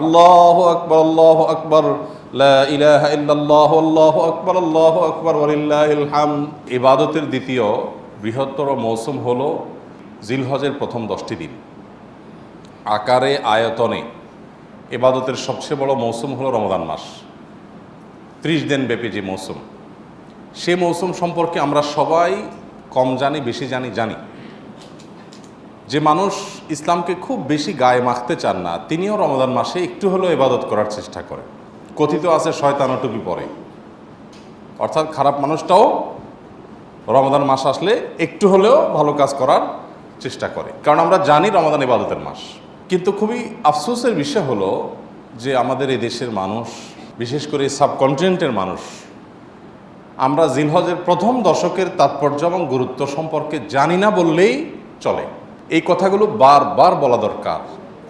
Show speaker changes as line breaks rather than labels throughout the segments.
আল্লাহ আকবর আল্লাহ আকবর ইলাহা আল্লাহু আকবর আল্লাহু আকবর, ওয়ালিল্লাহিল ইবাদতের দ্বিতীয় বৃহত্তর মৌসুম হল জিলহজের প্রথম দশটি দিন। আকারে, আয়তনে ইবাদতের সবচেয়ে বড় মৌসুম হলো রমদান মাস। ত্রিশ দিন ব্যাপী যে মৌসুম, সে মৌসুম সম্পর্কে আমরা সবাই কম জানি, বেশি জানি জানি। যে মানুষ ইসলামকে খুব বেশি গায়ে মাখতে চান না, তিনিও রমজান মাসে একটু হলেও ইবাদত করার চেষ্টা করেন। কথিত আছে শয়তানো টুপি পরে। অর্থাৎ খারাপ মানুষটাও রমজান মাস আসলে একটু হলেও ভালো কাজ করার চেষ্টা করে। কারণ আমরা জানি রমাদান ইবাদতের মাস। কিন্তু খুবই আফসোসের বিষয় হলো যে আমাদের এই দেশের মানুষ, বিশেষ করে সাবকন্টিনেন্টের মানুষ, আমরা জিলহজের প্রথম দশকের তাৎপর্য এবং গুরুত্ব সম্পর্কে জানি না বললেই চলে। এই কথাগুলো বারবার বলা দরকার।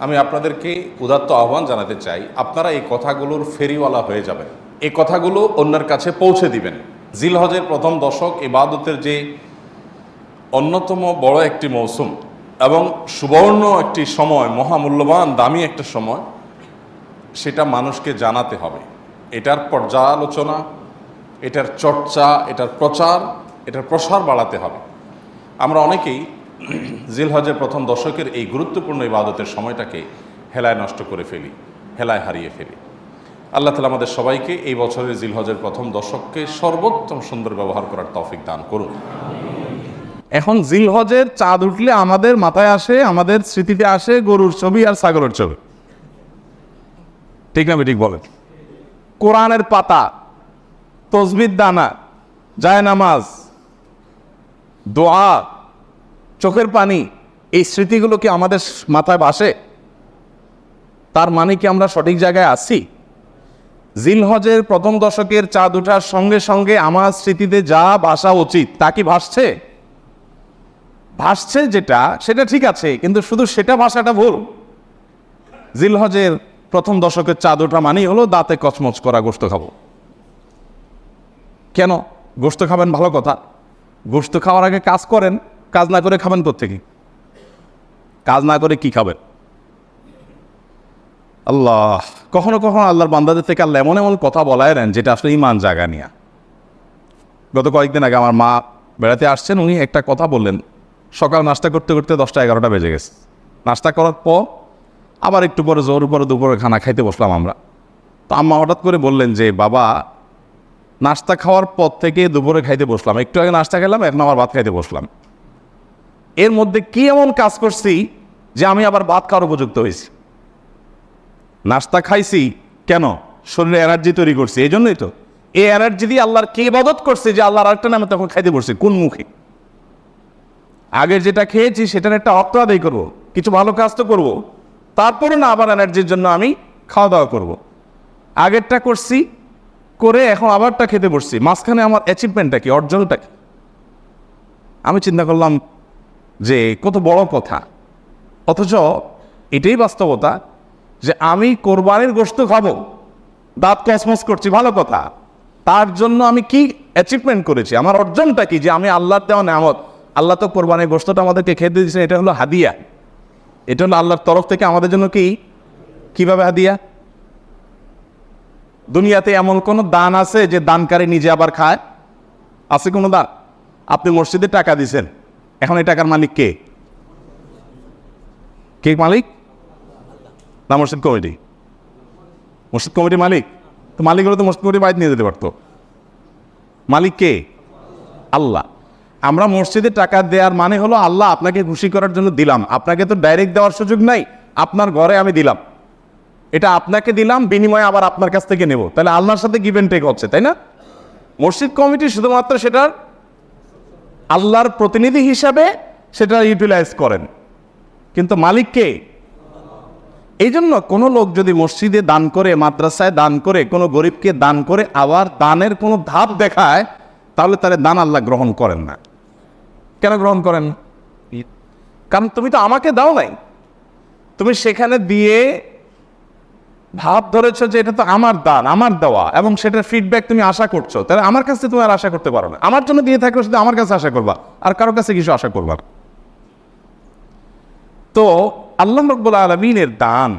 আমি আপনাদেরকে উদাত্ত আহ্বান জানাতে চাই, আপনারা এই কথাগুলোর ফেরিওয়ালা হয়ে যাবেন। এই কথাগুলো অন্যের কাছে পৌঁছে দিবেন। জিলহজের প্রথম দশক ইবাদতের যে অন্যতম বড় একটি মৌসুম এবং সুবর্ণ একটি সময়, মহামূল্যবান, দামি একটা সময়, সেটা মানুষকে জানাতে হবে। এটার পর্যালোচনা, এটার চর্চা, এটার প্রচার, এটার প্রসার বাড়াতে হবে। আমরা অনেকেই জিলহজের প্রথম দশকের এই গুরুত্বপূর্ণ ইবাদতের সময়টাকে হেলায় নষ্ট করে ফেলি, হেলায় হারিয়ে ফেলি। আল্লাহ তালা আমাদের সবাইকে এই বছরের জিলহজের প্রথম দশককে সর্বোত্তম সুন্দর ব্যবহার করার তৌফিক দান করুন।
এখন জিলহজের চাঁদ উঠলে আমাদের মাথায় আসে, আমাদের স্মৃতিতে আসে গরুর ছবি আর ছাগলের ছবি। ঠিক না ঠিক বলেন? কোরআনের পাতা, তসবির দানা, জায় নামাজ, দোয়া চোখের পানি এই স্মৃতিগুলো কি আমাদের মাথায় ভাসে? তার মানে কি আমরা সঠিক জায়গায় আছি? জিলহজের প্রথম দশকের চাঁদ ওঠার সঙ্গে সঙ্গে আমার স্মৃতিতে যা ভাসা উচিত, তা কি ভাসছে? ভাসছে যেটা, সেটা ঠিক আছে, কিন্তু শুধু সেটা ভাষাটা ভুল। জিলহজের প্রথম দশকের চাঁদ ওঠা মানেই হলো দাঁতে কচমচ করা গোস্ত খাব। কেন? গোস্ত খাবেন ভালো কথা। গোস্ত খাওয়ার আগে কাজ করেন কাজ না করে খাবেন কোথেকে কাজ না করে কি খাবেন? আল্লাহ, কখনো কখনো আল্লাহর বান্দাদের থেকে আল্লাহ এমন এমন কথা বলায় নেন যেটা আসলে ইমান জায়গা নিয়ে। গত কয়েকদিন আগে আমার মা বেড়াতে আসছেন, উনি একটা কথা বললেন। সকাল নাস্তা করতে করতে দশটা এগারোটা বেজে গেছে। নাস্তা করার পর আবার একটু পরে জোর পরে দুপুরে খানা খাইতে বসলাম আমরা। তো আম্মা হঠাৎ করে বললেন যে, বাবা, নাস্তা খাওয়ার পর থেকে দুপুরে খাইতে বসলাম। একটু আগে নাস্তা খেলাম, এখন আবার ভাত খাইতে বসলাম। এর মধ্যে কি এমন কাজ করছি যে আমি আবার ভাত খাওয়ার উপযুক্ত হয়েছি? নাস্তা খাইছি কেন? শরীরে এনার্জি তৈরি করছি, এই জন্যই তো। এই এনার্জি দিয়ে আল্লাহর কে ইবাদত করছে যে আল্লাহর আরেকটা নামে তখন খাইতে বসছি? কোন মুখে আগের যেটা খেয়েছি সেটার একটা অর্থ আদায় করব, কিছু ভালো কাজ তো করব তারপরে না আবার এনার্জির জন্য আমি খাওয়া দাওয়া করব। আগেরটা করছি, করে এখন আবারটা খেতে বসছি। মাঝখানে আমার অ্যাচিভমেন্টটা কি, অর্জনটা কি? আমি চিন্তা করলাম যে কত বড় কথা। অথচ এটাই বাস্তবতা যে আমি কোরবানির গোস্ত খাব, দাঁত কসমস করছি, ভালো কথা। তার জন্য আমি কি অ্যাচিভমেন্ট করেছি? আমার অর্জনটা কি? যে আমি আল্লাহর দেওয়া নামত আল্লাহ তো কোরবানির গোস্তটা আমাদেরকে খেতে দিয়েছেন, এটা হলো হাদিয়া। এটা হলো আল্লাহর তরফ থেকে আমাদের জন্য কি? কীভাবে হাদিয়া? দুনিয়াতে এমন কোনো দান আছে যে দানকারী নিজে আবার খায়? আছে কোনো দান? আপনি মসজিদে টাকা দিছেন এখন এই টাকার মালিক কে? কে মালিক? না, মসজিদ কমিটি। মসজিদ কমিটির মালিক? তো মালিক হলে তো মসজিদ কমিটি বাইরে নিয়ে যেতে পারতো। মালিক কে? আল্লাহ। আমরা মসজিদে টাকা দেওয়ার মানে হলো আল্লাহ আপনাকে খুশি করার জন্য দিলাম। আপনাকে তো ডাইরেক্ট দেওয়ার সুযোগ নাই, আপনার ঘরে আমি দিলাম। এটা আপনাকে দিলাম, বিনিময়ে আবার আপনার কাছ থেকে নেব। তাহলে আল্লাহর সাথে গিভ অ্যান্ড টেক হচ্ছে, তাই না? মসজিদ কমিটি শুধুমাত্র সেটার আল্লাহর প্রতিনিধি হিসাবে সেটা ইউটিলাইজ করেন। কিন্তু মালিককে এই জন্য কোনো লোক যদি মসজিদে দান করে, মাদ্রাসায় দান করে, কোনো গরিবকে দান করে, আবার দানের কোনো ধাপ দেখায়, তাহলে তার দান আল্লাহ গ্রহণ করেন না। কেন গ্রহণ করেন? কারণ তুমি তো আমাকে দাও নাই। তুমি সেখানে দিয়ে ভাব ধরেছো যে এটা তো আমার দান, আমার দেওয়া, এবং সেটার ফিডব্যাক তুমি আশা করছ। তাহলে আমার কাছে তুমি আর আশা করতে পারো না। আমার জন্য দিয়ে থাকলে শুধু আমার কাছে আশা করবা, আর কারও কাছে কিছু আশা করবা। তো আল্লাহ রব্বুল আলমিনের দান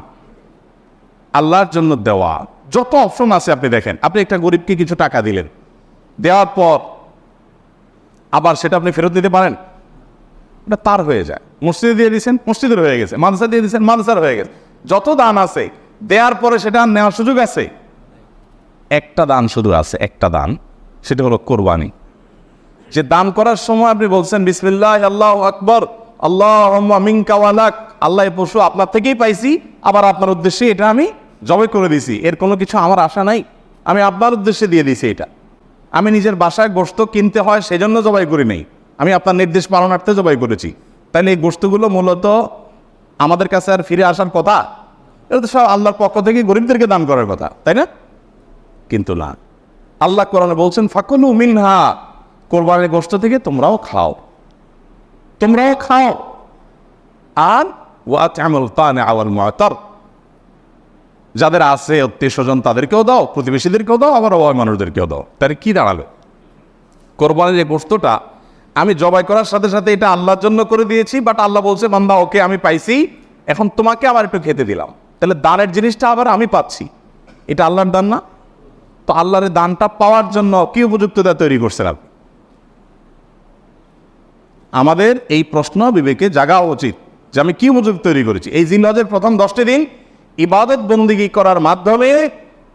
আল্লাহর জন্য দেওয়া, যত অপশন আছে আপনি দেখেন। আপনি একটা গরিবকে কিছু টাকা দিলেন, দেওয়ার পর আবার সেটা আপনি ফেরত দিতে পারেন। ওটা তার হয়ে যায়। মসজিদে দিয়ে দিয়েছেন মসজিদের হয়ে গেছে। মাদ্রাসা দিয়ে দিয়েছেন মাদ্রাসার হয়ে গেছে। যত দান আছে দেওয়ার পরে সেটা নেওয়ার সুযোগ আছে? একটা দান শুধু আছে, একটা দান। সেটা হলো কোরবানি। যে দান করার সময় আপনি বলছেন, বিসমিল্লাহ, আল্লাহ আকবর আল্লাহ মিনকাওয়ালাক আল্লাহ পশু আপনার থেকেই পাইছি, আবার আপনার উদ্দেশ্যে এটা আমি জবাই করে দিছি। এর কোনো কিছু আমার আশা নাই। আমি আপনার উদ্দেশ্যে দিয়ে দিছি এটা। আমি নিজের বাসায় গোস্ত কিনতে হয়, সেজন্য জবাই করি নেই। আমি আপনার নির্দেশ পালনার্থে জবাই করেছি। তাহলে এই গোস্তগুলো মূলত আমাদের কাছে আর ফিরে আসার কথা? এটা তো সব আল্লাহর পক্ষ থেকে গরিবদেরকে দান করার কথা, তাই না? কিন্তু না। আল্লাহ কোরআনে বলছেন, ফাকুলু মিনহা কোরবানের গোষ্ঠ থেকে তোমরাও খাও। তোমরাও খাও। আর যাদের আছে আত্মীয় স্বজন তাদেরকেও দাও। প্রতিবেশীদেরকেও দাও, আবার অভয় মানুষদেরকেও দাও। তাহলে কি দাঁড়াল কোরবানের যে গোস্তটা আমি জবাই করার সাথে সাথে এটা আল্লাহর জন্য করে দিয়েছি বাট আল্লাহ বলছে, বান্দা, ওকে আমি পাইছি, এখন তোমাকে আবার একটু খেতে দিলাম। তাহলে দানের জিনিসটা আবার আমি পাচ্ছি। এটা আল্লাহর দান না? তো আল্লাহর এই দানটা পাওয়ার জন্য কি উপযুক্ততা তৈরি করছেন আপনি? আমাদের এই প্রশ্ন বিবেকে জাগা উচিত যে আমি কি উপযুক্ত তৈরি করেছি। এই জিনহজের প্রথম দশটি দিন ইবাদত বন্দিগি করার মাধ্যমে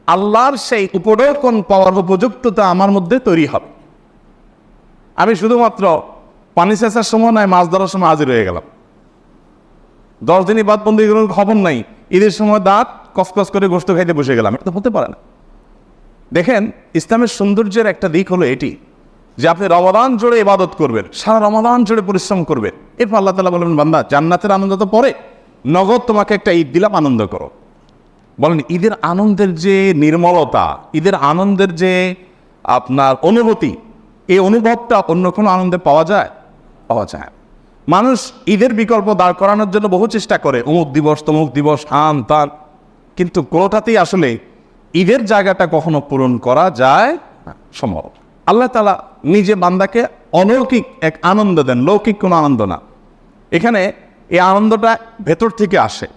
আল্লাহর সেই উপরোকন পাওয়ার উপযুক্ততা আমার মধ্যে তৈরি হবে। আমি শুধুমাত্র পানি চেঁচার সময় নয়, মাছ ধরার সময় হাজির হয়ে গেলাম। দশ দিন ইবাদ বন্দি খবর নাই। ঈদের সময় দাঁত কসকস করে গোস্ত খাইতে বসে গেলাম, এটা হতে পারে না। দেখেন, ইসলামের সৌন্দর্যের একটা দিক হলো এটি, যে আপনি রমাদান জুড়ে ইবাদত করবেন, সারা রমাদান জুড়ে পরিশ্রম করবেন। এরপর আল্লাহ তালা বলবেন বান্দা, জান্নাতের আনন্দ তো পরে, নগদ তোমাকে একটা ঈদ দিলাম, আনন্দ করো। বলেন, ঈদের আনন্দের যে নির্মলতা, ঈদের আনন্দের যে আপনার অনুভূতি, এই অনুভবটা অন্য কোনো আনন্দে পাওয়া যায়? পাওয়া যায়। মানুষ ঈদের বিকল্প দাঁড় করানোর জন্য বহু চেষ্টা করে, অমুক দিবস, তমুক দিবস, হান, তান। কিন্তু কোনোটাতেই আসলে ঈদের জায়গাটা কখনো পূরণ করা যায় সম্ভব। আল্লাহ তালা নিজে বান্দাকে অলৌকিক এক আনন্দ দেন, লৌকিক কোনো আনন্দ না। এখানে এই আনন্দটা ভেতর থেকে আসে,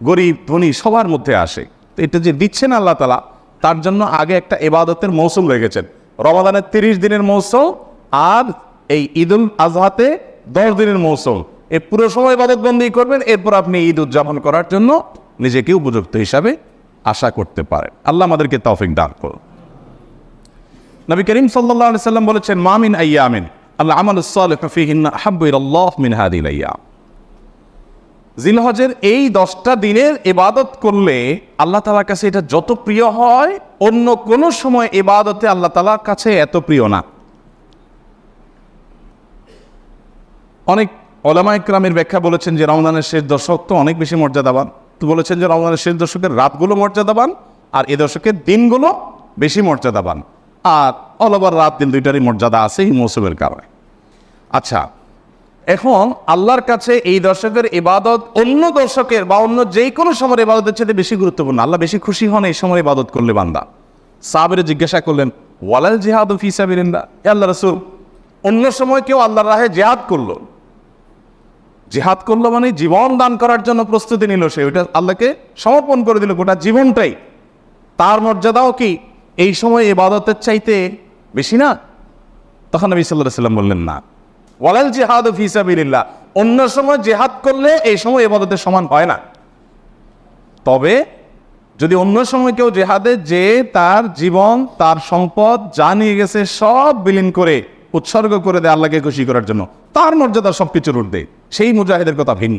গরিব, ধনী সবার মধ্যে আসে। তো এটা যে দিচ্ছেন আল্লাহ তালা তার জন্য আগে একটা এবাদতের মৌসুম রেখেছেন। রমাদানের তিরিশ দিনের মৌসুম, আর এই ঈদুল আজহাতে দশ দিনের মৌসুম। এই পুরো সময় ইবাদতবন্দি করবেন, এরপর আপনি ঈদ উদযাপন করার জন্য নিজেকে উপযুক্ত হিসাবে আশা করতে পারেন। আল্লাহ আমাদেরকে তৌফিক দান করুন। নবী করিম আলাইহি সাল্লাম বলেছেন মামিন আইয়ামিন আল্লাহ আমাল সালিহ ফিহিন্না হাব্বু হাদিল আইয়াম জিলহজের এই দশটা দিনের ইবাদত করলে আল্লাহ তালার কাছে এটা যত প্রিয় হয়, অন্য কোনো সময় ইবাদতে আল্লাহ তালার কাছে এত প্রিয় না। অনেক ওলামা ইকরামের ব্যাখ্যা বলেছেন যে রমজানের শেষ দশক তো অনেক বেশি মর্যাদাবান। তো বলেছেন যে রমজানের শেষ দশকের রাতগুলো মর্যাদাবান আর এ দশকের দিনগুলো বেশি মর্যাদাবান। আর অল ওভার রাত দিন দুইটারই মর্যাদা আছে এই মৌসুমের কারণে। আচ্ছা এখন আল্লাহর কাছে এই দর্শকের ইবাদত অন্য দর্শকের বা অন্য যে কোনো সময়ের ইবাদতের চেয়ে বেশি গুরুত্বপূর্ণ। আল্লাহ বেশি খুশি হন এই সময় ইবাদত করলে বান্দা। সাহাবের জিজ্ঞাসা করলেন, ওয়ালাল জেহাদ ফি সাবিরিন্দা আল্লাহ রসুল অন্য সময় কেউ আল্লাহর রাহে জেহাদ করল। জেহাদ করল মানে জীবন দান করার জন্য প্রস্তুতি নিল সে, ওইটা আল্লাহকে সমর্পণ করে দিল গোটা জীবনটাই। তার মর্যাদাও কি এই সময় ইবাদতের চাইতে বেশি না? তখন নবী সাল্লাহ সাল্লাম বললেন, না। ওয়ালাল জেহাদ ফিসাবিল্লাহ অন্য সময় জেহাদ করলে এই সময় এবাদতের সমান হয় না। তবে যদি অন্য সময় কেউ জেহাদে যে তার জীবন, তার সম্পদ যা নিয়ে গেছে সব বিলীন করে উৎসর্গ করে দেয় আল্লাহকে খুশি করার জন্য। তার মর্যাদা সব কিছুর ঊর্ধ্বে সেই মুজাহিদের কথা ভিন্ন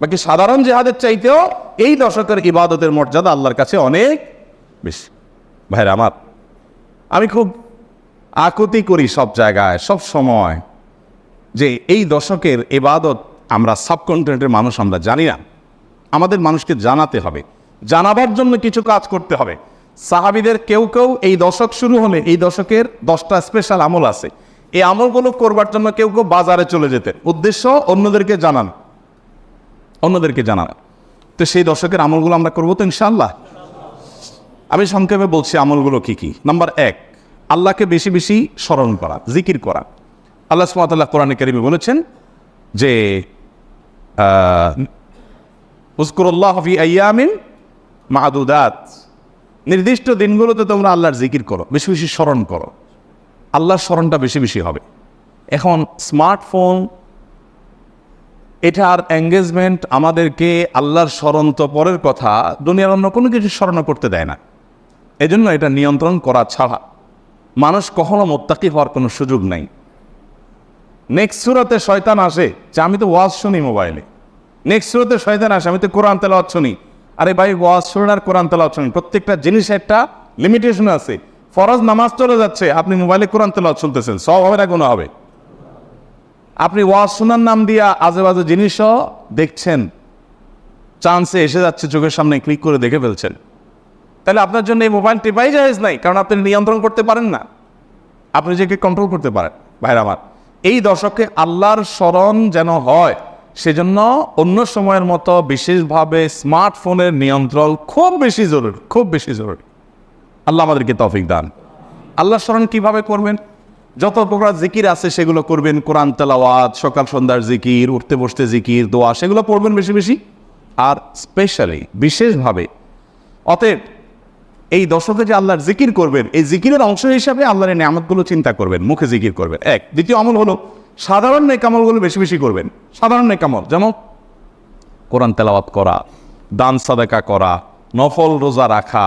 বাকি সাধারণ জেহাদের চাইতেও এই দশকের ইবাদতের মর্যাদা আল্লাহর কাছে অনেক বেশি। ভাইরা আমার, আমি খুব আকুতি করি সব জায়গায়, সব সময় যে এই দশকের এবাদত আমরা সাবকন্টিনেন্টের মানুষ আমরা জানি না। আমাদের মানুষকে জানাতে হবে। জানাবার জন্য কিছু কাজ করতে হবে। সাহাবিদের কেউ কেউ এই দশক শুরু হলে এই দশকের দশটা স্পেশাল আমল আছে। এই আমলগুলো করবার জন্য কেউ কেউ বাজারে চলে যেতেন উদ্দেশ্য, অন্যদেরকে জানান। অন্যদেরকে জানান। তো সেই দর্শকের আমলগুলো আমরা করব তো ইনশাল্লাহ আমি সংক্ষেপে বলছি আমলগুলো কি কি। নাম্বার এক, আল্লাহকে বেশি বেশি স্মরণ করা, জিকির করা। আল্লাহ সুমাতাল্লাহ কোরআন কারিমে বলেছেন যে উস্কুরুল্লাহ ফি আইয়ামিন মাহাদুদাত নির্দিষ্ট দিনগুলোতে তোমরা আল্লাহর জিকির করো, বেশি বেশি স্মরণ করো। আল্লাহর স্মরণটা বেশি বেশি হবে। এখন স্মার্টফোন, এটার এঙ্গেজমেন্ট আমাদেরকে আল্লাহর স্মরণ তো পরের কথা, দুনিয়ার অন্য কোনো কিছু স্মরণ করতে দেয় না। এজন্য এটা নিয়ন্ত্রণ করা ছাড়া মানুষ কখনো মোত্তাকি হওয়ার কোনো সুযোগ নাই। নেক্সট সুরতে শয়তান আসে, যে আমি তো ওয়াজ শুনি মোবাইলে। নেক্সট সুরতে শয়তান আসে, আমি তো কোরআন তেলাওয়াত শুনি। আরে ভাই, ওয়াজ শুনুন আর কোরআন তেলাওয়াত শুনুন, প্রত্যেকটা জিনিস একটা লিমিটেশন আছে। ফরজ নামাজ চলে যাচ্ছে, আপনি মোবাইলে কোরআন তেলাওয়াত শুনতেছেন, সব হবে না, কোনো হবে। আপনি ওয়াজ শোনার নাম দিয়া আজে বাজে জিনিসও দেখছেন, চান্সে এসে যাচ্ছে, চোখের সামনে ক্লিক করে দেখে ফেলছেন। তাহলে আপনার জন্য এই মোবাইল টিপাই জায়েজ নাই, কারণ আপনি নিয়ন্ত্রণ করতে পারেন না। আপনি নিজেকে কন্ট্রোল করতে পারেন, ভাইরা আমার। এই দশকে আল্লাহর স্মরণ যেন হয়, সেজন্য অন্য সময়ের মতো বিশেষভাবে স্মার্টফোনের নিয়ন্ত্রণ খুব বেশি জরুরি, খুব বেশি জরুরি। আল্লাহ আমাদেরকে তৌফিক দান। আল্লাহর স্মরণ কীভাবে করবেন? যত প্রকার জিকির আছে সেগুলো করবেন। কোরআন তেলাওয়াত, সকাল সন্ধ্যার জিকির, উঠতে বসতে জিকির, দোয়া, সেগুলো পড়বেন বেশি বেশি। আর স্পেশালি বিশেষভাবে, অতএব এই দশকে যে আল্লাহর জিকির করবেন, এই জিকিরের অংশ হিসাবে আল্লাহর এই নিয়ামতগুলো চিন্তা করবেন, মুখে জিকির করবেন। এক, দ্বিতীয় আমল হলো, সাধারণ নেকামলগুলো বেশি বেশি করবেন। সাধারণ নেকামল যেমন কোরআন তেলাওয়াত করা, দান সাদাকা করা, নফল রোজা রাখা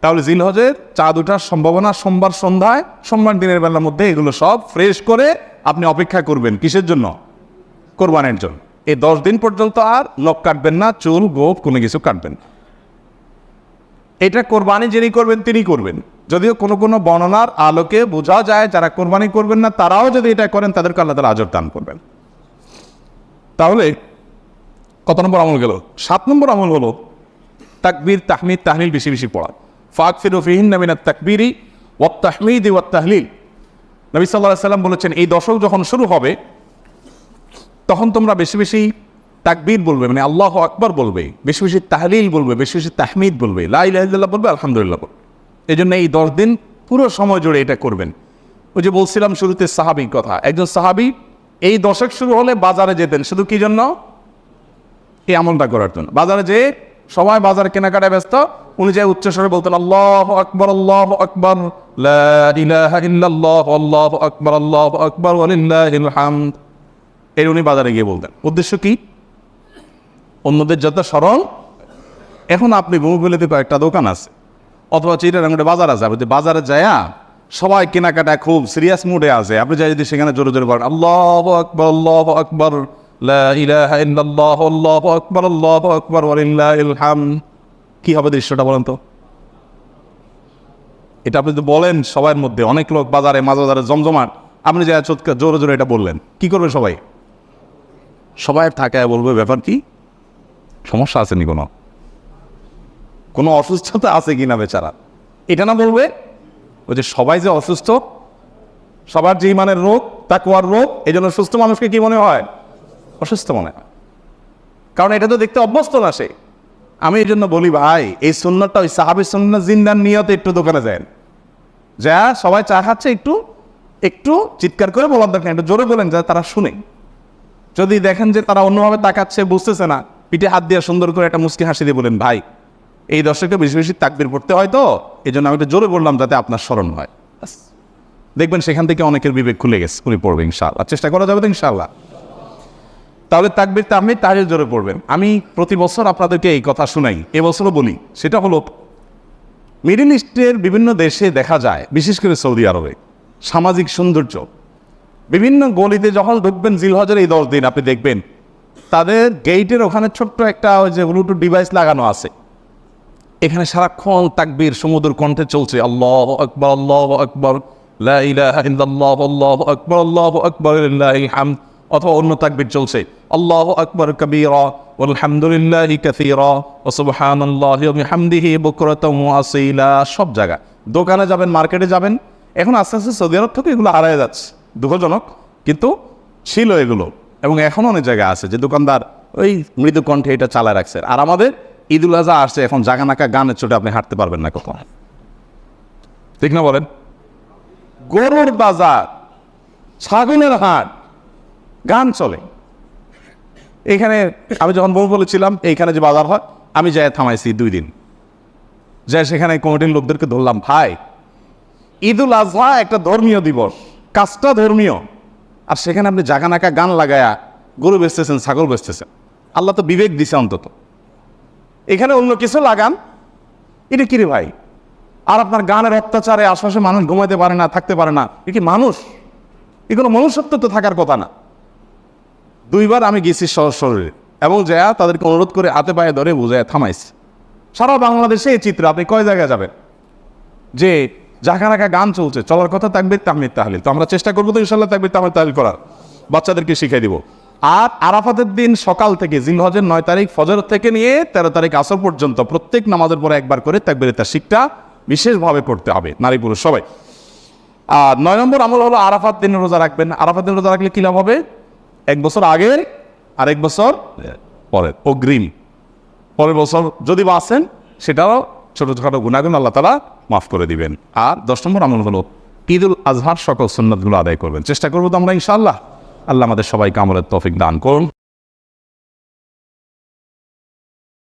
তাহলে জিল হজের চাঁদ ওঠার সম্ভাবনা সোমবার সন্ধ্যায়, সোমবার দিনের বেলার মধ্যে এগুলো সব ফ্রেশ করে আপনি অপেক্ষা করবেন। কিসের জন্য? কোরবানির জন্য। এই দশ দিন পর্যন্ত আর নখ কাটবেন না, চুল গোপ কোনো কিছু কাটবেন এটা কোরবানি যিনি করবেন, তিনি করবেন। যদিও কোনো কোনো বর্ণনার আলোকে বোঝা যায়, যারা কোরবানি করবেন না, তারাও যদি এটা করেন, তাদেরকে আল্লাহ তালা আজর দান করবেন। তাহলে কত নম্বর আমল গেল? সাত নম্বর আমল হলো তাকবীর, তাহমিদ, তাহলিল বেশি বেশি পড়া। ফাক ফিরুফিহিন নবীন তাকবীরি ওয়াত তাহমিদ ওয়াত তাহলিল। নবী সাল্লাহ সাল্লাম বলেছেন, এই দশক যখন শুরু হবে, তখন তোমরা বেশি বেশি তাকবীর বলবে মানে আল্লাহ আকবর বলবে, বেশি বেশি তাহলিল বলবে, বেশি বেশি তাহমিদ বলবে লাইল্লাহ বলবে, আলহামদুলিল্লাহ বলবে। এই জন্য এই দশ দিন পুরো সময় জুড়ে এটা করবেন। ওই যে বলছিলাম শুরুতে সাহাবি কথা, একজন সাহাবি এই দশক শুরু হলে বাজারে যেতেন, শুধু কি জন্য? এই আমলটা করার জন্য। বাজারে যে সবাই বাজার কেনাকাটায় ব্যস্ত। উনি যে উচ্চস্বরে বলতেন, আল্লাহ আকবর আল্লাহ আকবর আল্লাহু আকবর আল্লাহু আকবর হামদ। এর উনি বাজারে গিয়ে বলতেন। উদ্দেশ্য কি? অন্যদের যত স্মরণ, এখন আপনি বহুগুলিতে কয়েকটা দোকান আছে, অথবা চিটারাঙ্গড়ে বাজার আছে, আপনি বাজারে যায়া সবাই কেনাকাটা খুব সিরিয়াস মুডে আছে। আপনি যাই যদি সেখানে জোরে জোরে বলেন, আল্লাহ আকবর আল্লাহ আকবর লা ইলাহা ইল্লাল্লাহ, আল্লাহু আকবর আল্লাহু আকবর ওয়ালিল্লাহিল হামদ কি হবে দৃশ্যটা বলেন তো? এটা আপনি যদি বলেন সবার মধ্যে, অনেক লোক বাজারে মাঝ বাজারে জমজমাট, আপনি যা চোৎকা জোরে জোরে এটা বললেন, কি করবে সবাই? সবাই থাকায় বলবে, ব্যাপার কি? সমস্যা আছে নি কোনো? কোনো অসুস্থতা আছে কিনা বেচারা? এটা না বলবে, ওই যে সবাই যে অসুস্থ, সবার যে ইমানের রোগ তাকুয়ার রোগ এই জন্য সুস্থ মানুষকে কি মনে হয়? অসুস্থ মনে হয়। কারণ এটা তো দেখতে অভ্যস্ত না সে। আমি এই জন্য বলি, ভাই, এই সুন্নতটা ওই সাহাবি সুন্নত জিন্দার নিয়তে একটু দোকানে যায় যা, সবাই চা খাচ্ছে, একটু একটু চিৎকার করে বলার দরকার একটু জোরে বলেন যা তারা শুনে। যদি দেখেন যে তারা অন্যভাবে তাকাচ্ছে, বুঝতেছে না, পিঠে হাত দিয়ে সুন্দর করে একটা মুসকি হাসি দিয়ে বলেন, ভাই, এই দর্শকে বেশি বেশি তাকবির পড়তে হয় তো? এই জন্য আমি একটু জোরে বললাম, যাতে আপনার স্মরণ হয়। দেখবেন সেখান থেকে অনেকের বিবেক খুলে গেছে উনি পড়বে ইনশাআল্লাহ। চেষ্টা করা যাবে তো ইনশাআল্লাহ। তাহলে তাকবির আপনি তাহলে জোরে পড়বেন। আমি প্রতি বছর আপনাদেরকে এই কথা শুনাই এবছরও বলি, সেটা হলো, মিডিল ইস্টের বিভিন্ন দেশে দেখা যায়, বিশেষ করে সৌদি আরবে, সামাজিক সৌন্দর্য। বিভিন্ন গলিতে যখন ঢুকবেন, জিলহজের এই দশ দিন, আপনি দেখবেন, তাদের গেইটের ওখানে ছোট্ট একটা ওই যে ব্লুটুথ ডিভাইস লাগানো আছে। এখানে সারাক্ষণ তাকবীর সমুদ্র কণ্ঠে চলছে, আল্লাহ আকবর আল্লাহ আকবর আকবর আকবর অথবা অন্য তাকবীর চলছে। আল্লাহ আকবর কবীরা আলহামদুলিল্লাহি কাসীরা, ওয়া আসীলা। সব জায়গা দোকানে যাবেন, মার্কেটে যাবেন, এখন আস্তে আস্তে সৌদি আরব থেকে এগুলো হারায় যাচ্ছে দুঃখজনক, কিন্তু ছিল এগুলো। এবং এখন অনেক জায়গায় আছে যে দোকানদার ওই মৃদু কণ্ঠে এটা চালায় রাখছে। আর আমাদের ঈদুল আজহা আসছে, এখন জাগানাকা গানের চোটে আপনি হাঁটতে পারবেন না কখন। ঠিক না বলেন? গরুর বাজার, ছাগলের হাট গান চলে। এখানে আমি যখন বউ বলেছিলাম, এইখানে যে বাজার হয়, আমি যাই থামাইছি দুই দিন। যাই সেখানে কমিটির লোকদেরকে ধরলাম, ভাই, ঈদুল আজহা একটা ধর্মীয় দিবস, কাজটা ধর্মীয়। আর সেখানে আপনি জাগানাকা গান লাগায়া গরু বেচতেছেন, ছাগল বেচতেছেন। আল্লাহ তো বিবেক দিছে অন্তত। এখানে অন্য কিছু লাগান। এটা কি রে ভাই? আর আপনার গানের অত্যাচারে আশপাশে মানুষ ঘুমাইতে পারে না, থাকতে পারে না। এ কি মানুষ? এগুলো মনুষ্যত্ব তো থাকার কথা না। দুইবার আমি গেছি শরীরে এবং যা তাদেরকে অনুরোধ করে হাতে পায়ে ধরে বুঝায় থামাইছি। সারা বাংলাদেশে এই চিত্র, আপনি কয় জায়গায় যাবেন? যে জাকা রাখা গান চলছে, চলার কথা থাকবে তাহমিদ তাহলিল। তো আমরা চেষ্টা করব তো ইনশাল্লাহ থাকবে তাহমিদ তাহলিল করার। বাচ্চাদেরকে শিখিয়ে দিব। আর আরাফাতের দিন সকাল থেকে জিলহজের নয় তারিখ ফজর থেকে নিয়ে তেরো তারিখ আসর পর্যন্ত প্রত্যেক নামাজের পরে একবার করে তাকবিরে তার শিখটা বিশেষভাবে পড়তে হবে, নারী পুরুষ সবাই। আর নয় নম্বর আমল হলো আরাফাত দিন রোজা রাখবেন। আরাফাত দিন রোজা রাখলে কী লাভ হবে? এক বছর আগে আর এক বছর পরের। অগ্রিম। পরের বছর যদি বা আসেন সেটাও ছোটো ছোটো গুণাগুণ আল্লাহ তালা মাফ করে দিবেন। আর দশ নম্বর আমল হলো ঈদুল আজহার সকল সুন্নতগুলো আদায় করবেন। চেষ্টা করব তো আমরা ইনশাআল্লাহ। আল্লাহ আমাদের সবাইকে আমলের তফিক দান করুন।